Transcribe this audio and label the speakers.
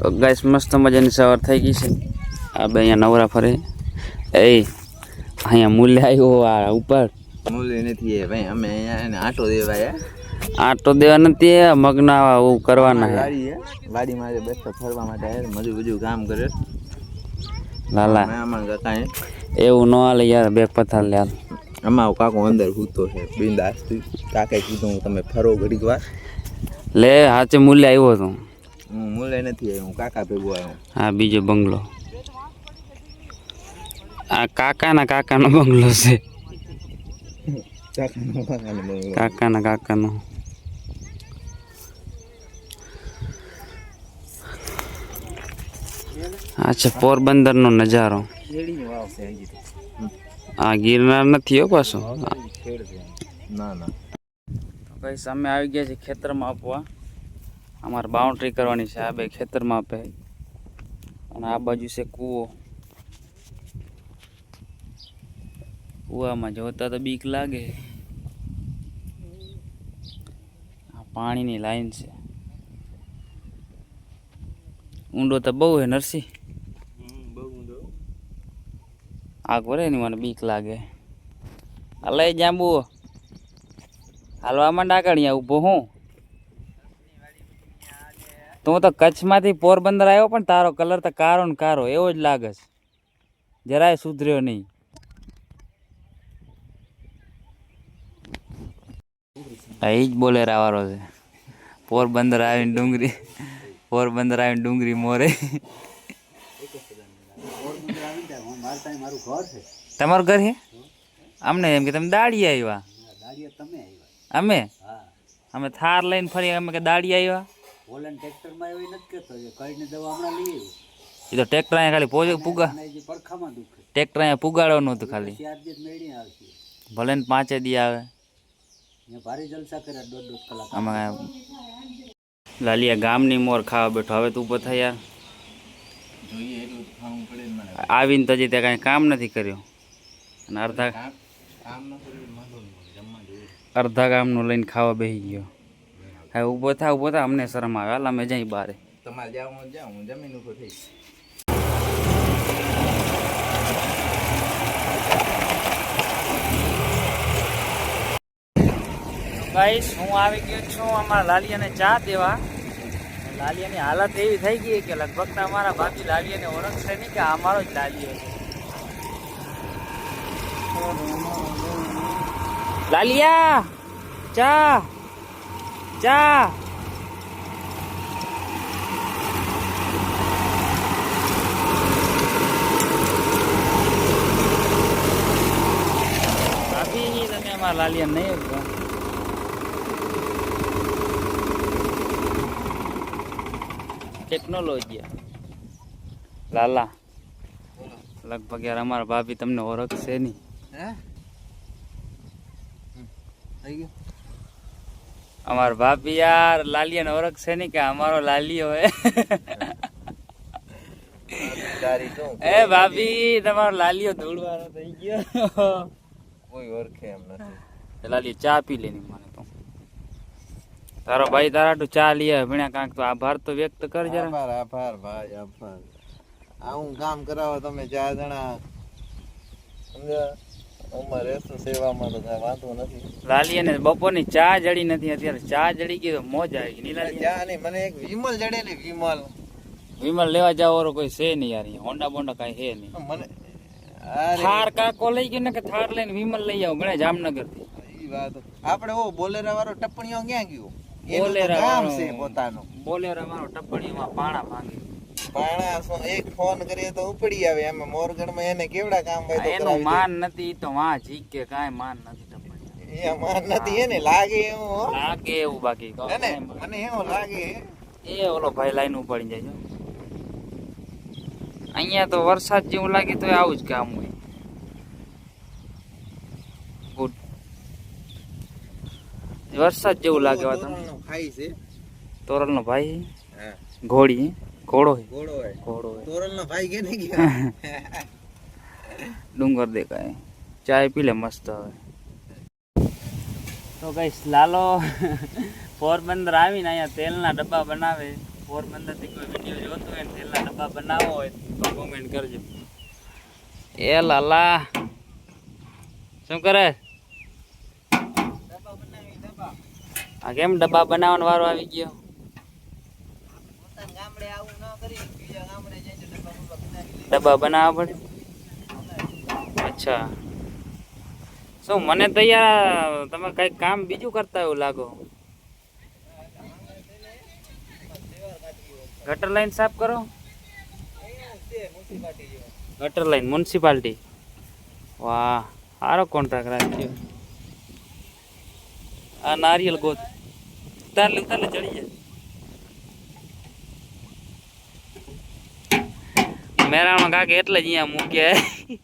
Speaker 1: Guys મસ્ત મજાની સવાર થઈ ગઈ છે. આ બે અહીંયા નવરા ફરે. એ અહીંયા મૂલ્ય આવ્યો આ ઉપર.
Speaker 2: મૂલ્ય નથી એ ભાઈ અમે અહીંયા એને આટો દેવાય
Speaker 1: આટો દેવા નથી એ મગના કરવાના છે.
Speaker 2: વાડી મારે બેસતો ફરવા માટે મજુ બજુ કામ કરે.
Speaker 1: લાલા. એવું ન હાલે યાર બે પથાર લે
Speaker 2: અમારો કાકો અંદર સૂતો છે બિંદાસ. કાકે કીધું હું તમે ફરો ઘડીક વાર.
Speaker 1: લે હાચે મૂલ્ય આવ્યો હતો
Speaker 2: હું મૂલ્ય નથી આવ્યો હું કાકા ભેગો આવ્યો.
Speaker 1: આ બીજો બંગલો. આ કાકાના કાકાનો બંગલો છે.
Speaker 2: કાકાનો કાકાનો
Speaker 1: આ છે પોરબંદરનો નજારો. આ ગિરનાર નથી હો પાછો?
Speaker 2: ના ના.
Speaker 1: ભાઈ સામે આવી ગયા છે ખેતરમાં આપવા. અમારે બાઉન્ડ્રી કરવાની છે આ બે ખેતરમાં આપે. અને આ બાજુ છે કૂવો. કૂવામાં જોતા તો બીક લાગે. આ પાણીની લાઈન છે. ઊંડો તો બહુ હે નરસિંહ. આગ વરે ની મને બીક લાગે. આ લઈ જાંબુ હાલવામાં ડાકણિયા ઊભો હું. તું તો કચ્છમાંથી પોરબંદર આવ્યો પણ તારો કલર તો કારો ને કારો એવો જ લાગે છે. જરાય સુધર્યો નહીં. ઈ જ બોલેરા વાળો છે. પોરબંદર આવીને ડુંગરી પોરબંદર આવીને ડુંગરી મોરે. તમારું ઘર છે અમને એમ કે તમે દાડી આવ્યા. અમે? અમે થાર લઈને ફરી અમે કે દાડી આવ્યા?
Speaker 3: ઓલાને ટ્રેક્ટરમાં એવી નથી કહેતો એ કઈને દવા હમણાં લઈ આવ્યો.
Speaker 1: એ તો ટ્રેક્ટર અહીંયા ખાલી પોજે પુગા
Speaker 3: પડખામાં દુખે.
Speaker 1: ટ્રેક્ટર અહીંયા પુગાડવાનું હતું ખાલી.
Speaker 3: ચાર દિવસ મેળી આવશે.
Speaker 1: ભલે ને પાંચે દી આવે.
Speaker 3: ભારે જલસા કર્યા દોઢ દોઢ કલાક.
Speaker 1: આમાં લાલિયા ગામની મોર ખાવા બેઠો. હવે તું થાય યાર. આવીને તો હજી ત્યાં કાંઈ કામ નથી કર્યું. અને અડધા અડધા કામનું લઈને ખાવા બેસી ગયો. હવે ઊભો થા ઊભો થા અમને શરમ આવે. હાલ અમે જઈ બારે
Speaker 2: તમારે જાવ હું જાઉં હું જમીન ઉપર થઈશ.
Speaker 1: ગાઈશ હું આવી ગયો છું અમારા લાલિયાને ચા દેવા. લાલિયાની હાલત એવી થઈ ગઈ કે લગભગ તો અમારા ભાભી લાલિયાને ઓળખશે નહીં કે આ અમારો જ લાલિયો છે. લાલિયા ચા. ચા ભાભી તમે અમારા લાલિયા નહીં ઓળખો. ટેકનોલોજી લાલા લગભગ યાર અમારા ભાભી તમને ઓળખશે નહીં
Speaker 2: હે થઈ ગયું
Speaker 1: અમારા ભાભી યાર લાલિયાને ઓળખશે નહીં કે અમારો લાલિયો હે એ ભાભી તમારો લાલિયો ધૂળવાનો થઈ ગયો.
Speaker 2: કોઈ ઓળખે એમ નથી.
Speaker 1: લાલિયો ચા પી લેની મને તો. તારો ભાઈ તારા હાટુ ચા આવે ભણ્યા કાંક તો આભાર તો વ્યક્ત કર જરા.
Speaker 2: આભાર આભાર ભાઈ આભાર. આવું કામ કરાવો તમે ચાર જણા. સમજ્યા?
Speaker 1: લાલિયાને બપોરની ચા જડી નથી અત્યારે. ચા જડી ગઈ તો મોજ આવી ગઈ.
Speaker 2: ચા નહીં મને એક વિમલ જડે ને વિમલ.
Speaker 1: વિમલ લેવા જાવ વાળો કોઈ છે નહીં યાર. હોન્ડા બોન્ડા કાંઈ છે નહીં.
Speaker 2: મને
Speaker 1: થાર કાકો લઈ ગયો ને કે થાર લઈને વિમલ લઈ આવો ગણે જામનગરથી
Speaker 2: આપડે વાત આપણે ઓ બોલેરા વાળો ટપ્પણીઓ ક્યાં ગયો?
Speaker 1: બોલેરા વાળો.
Speaker 2: છે પોતાનું.
Speaker 1: બોલેરો મારો ટપ્પણીમાં પાણા ભાંગી
Speaker 2: એક ફોન કરીએ તો ઉપડી આવે એમાં મોરગઢમાં એને કેવડા કામ હોય તો
Speaker 1: એનું માન નથી તો વાં જીકે કાંઈ માન નથી
Speaker 2: એ માન નથી એને લાગે એવું
Speaker 1: લાગે એવું બાકી કહો.
Speaker 2: હે એવું લાગે.
Speaker 1: એ ઓલો ભાઈ લાઈન ઉપાડી જાય. અહીંયા તો વરસાદ જેવું લાગે તો આવું જ કામ હોય. ગુડ. વરસાદ જેવું લાગે વાતાવરણ
Speaker 2: તોરણનો ખાઈ
Speaker 1: ભાઈ ઘોડી. ઘોડો
Speaker 2: ઘોડો હોય
Speaker 1: ઘોડો
Speaker 2: તોરલનો ભાઈ કે નહીં ગયા
Speaker 1: ડુંગર દેખાય. ચાય પી લે મસ્ત હવે. તો ગઈશ લાલો. પોરબંદર આવીને અહીંયા તેલના ડબ્બા બનાવે. પોરબંદરથી કોઈ વીડિયો જોતો હોય ને તેલના ડબ્બા બનાવો હોય તો કોમેન્ટ કરજો. એ લાલા. શું કરે?
Speaker 2: ડબ્બા બનાવી ડબ્બા
Speaker 1: આ કેમ ડબ્બા બનાવવાનો વારો આવી ગયો?
Speaker 2: ગામડે આવું ન કરી બીજા ગામડે જઈને ડબ્બા બબ્બા બનાવી લઈએ.
Speaker 1: ડબ્બા બનાવવા પડે? અચ્છા. શું, મને તો યાર તમે કંઈક કામ બીજું કરતા એવું લાગો. ગટર લાઈન સાફ કરો.
Speaker 2: અહીંયા છે મ્યુનિસિપાલિટી જેવો.
Speaker 1: ગટર લાઈન મ્યુનિસિપાલિટી. વાહ, સારો કોન્ટ્રાક્ટ રાખ્યો. આ નારિયેલ ગોત. ઉતાર લે ઉતાર લે, ચડી જાય મેરામાં કાકે એટલે જ અહીંયા મૂક્યા.